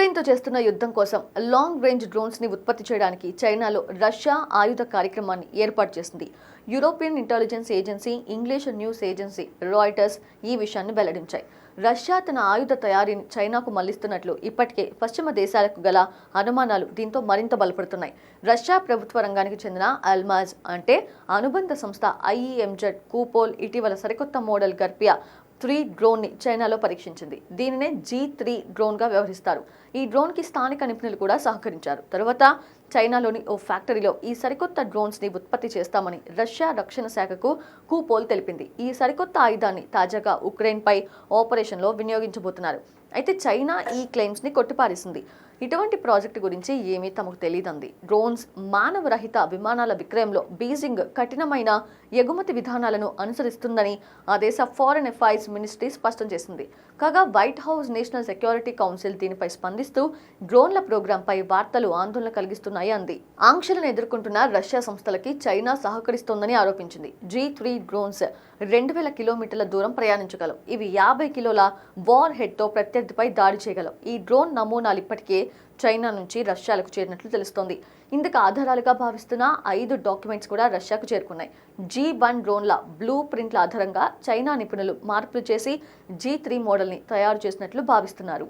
యుక్రెయిన్తో చేస్తున్న యుద్ధం కోసం లాంగ్ రేంజ్ డ్రోన్స్ని ఉత్పత్తి చేయడానికి చైనాలో రష్యా ఆయుధ కార్యక్రమాన్ని ఏర్పాటు చేసింది. European intelligence agency English news agency Reuters ఈ విషయాన్ని వెల్లడించాయి. రష్యా తన ఆయుధ తయారీని చైనాకు మళ్ళిస్తున్నట్లు ఇప్పటికే పశ్చిమ దేశాలకు గల అనుమానాలు దీంతో మరింత బలపడుతున్నాయి. రష్యా ప్రభుత్వ రంగానికి చెందిన అల్మాజ్ అంటే అనుబంధ సంస్థ ఐఈఎంజెడ్ కూపోల్ ఇటీవల సరికొత్త మోడల్ గర్పియా త్రీ డ్రోన్ని చైనాలో పరీక్షించింది. దీనినే జీ త్రీ డ్రోన్గా వ్యవహరిస్తారు. ఈ డ్రోన్కి స్థానిక నిపుణులు కూడా సహకరించారు. తరువాత చైనాలోని ఓ ఫ్యాక్టరీలో ఈ సరికొత్త డ్రోన్స్ని ఉత్పత్తి చేస్తామని రష్యా రక్షణ శాఖకు కూపోల్ తెలిపింది. ఈ సరికొత్త ఆయుధాన్ని తాజాగా ఉక్రెయిన్పై ఆపరేషన్లో వినియోగించబోతున్నారు. అయితే చైనా ఈ క్లెయిమ్స్ని కొట్టిపారేసింది. ఇటువంటి ప్రాజెక్టు గురించి ఏమీ తమకు తెలియదంది డ్రోన్స్ మానవరహిత విమానాల విక్రయంలో బీజింగ్ కఠినమైన ఎగుమతి విధానాలను అనుసరిస్తుందని ఆ దేశ ఫారెన్ అఫైర్స్ మినిస్ట్రీ స్పష్టం చేసింది. కాగా White House National Security Council దీనిపై స్పందిస్తూ డ్రోన్ల ప్రోగ్రాంపై వార్తలు ఆందోళన కలిగిస్తున్నాయి అంది. ఆంక్షలను ఎదుర్కొంటున్న రష్యా సంస్థలకి చైనా సహకరిస్తోందని ఆరోపించింది. జీ త్రీ డ్రోన్స్ రెండు వేల కిలోమీటర్ల దూరం ప్రయాణించగలవు. ఇవి యాభై కిలోల వార్ హెడ్తో ప్రత్యర్థిపై దాడి చేయగలవు. ఈ డ్రోన్ నమూనాలు ఇప్పటికే చైనా నుంచి రష్యాలకు చేరినట్లు తెలుస్తోంది. ఇందుకు ఆధారాలుగా భావిస్తున్న ఐదు డాక్యుమెంట్స్ కూడా రష్యాకు చేరుకున్నాయి. జీ వన్ డ్రోన్ల బ్లూ ప్రింట్ల ఆధారంగా చైనా నిపుణులు మార్పులు చేసి జీ త్రీ మోడల్ని తయారు చేసినట్లు భావిస్తున్నారు.